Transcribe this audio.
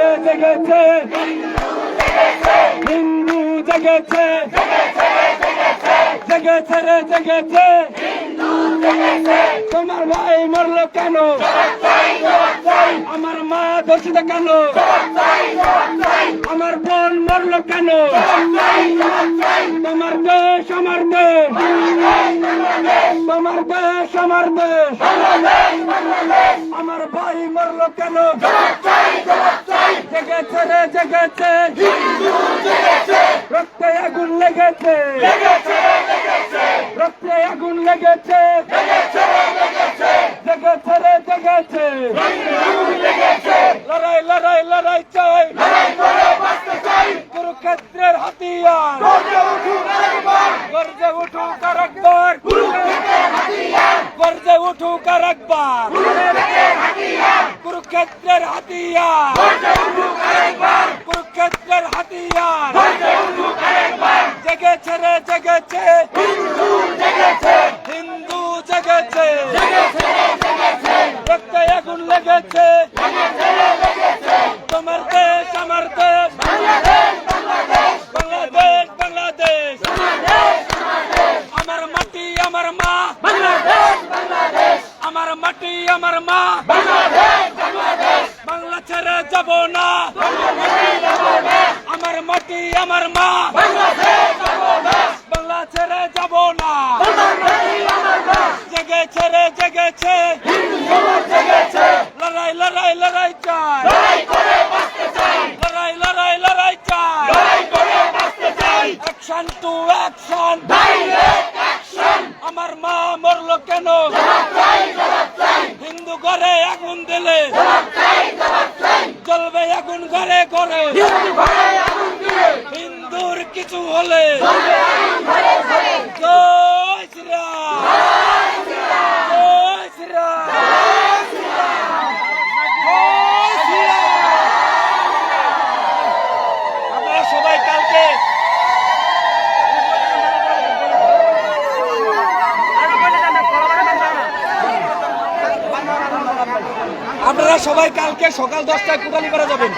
রে জেগেছে। হিন্দু জেগেছে। জেগেছে রে জেগেছে। তোমার ভাই মরলো কেন? আমার মা দোষিত কেন? আমার বোন মরলো কেন? তোমার দেশ আমার দেশ। তোমার দেশ আমার দেশ। আমার ভাই মরলো কেন? জেগেছে রে, জেগেছে। রক্তে আগুন লেগেছে। রক্তে আগুন লেগেছে। জেগেছে রে, জেগেছে। লড়াই লড়াই লড়াই চাই। কুরুক্ষেত্রের হাতিয়ার। গর্জে উঠুক আর একবার। গর্জে উঠুক আর একবার। কুরুক্ষেত্রের হাতিয়ার। কুরুক্ষেত্রের হাতিয়ার। জেগেছে রে, জেগেছে। হিন্দু জেগেছে। রক্তে আগুন লেগেছে। তোমার দেশ, আমার দেশ। বাংলাদেশ বাংলাদেশ। আমার মাটি, আমার মা। আমার মাটি, আমার মা। বাংলা ছেড়ে যাব না। আমার মাটি, আমার মা। বাংলা ছেড়ে যাব না। জেগেছে রে জেগেছে লড়াই লড়াই লড়াই চাই। লড়াই চাই। আমার মা মরলো কেন হিন্দু ঘরে আগুন দিলে জ্বলবে আগুন ঘরে ঘরে। হিন্দুর কিছু হলে আপনারা সবাই কালকে সকাল দশটায় কোটালি করা যাবেন।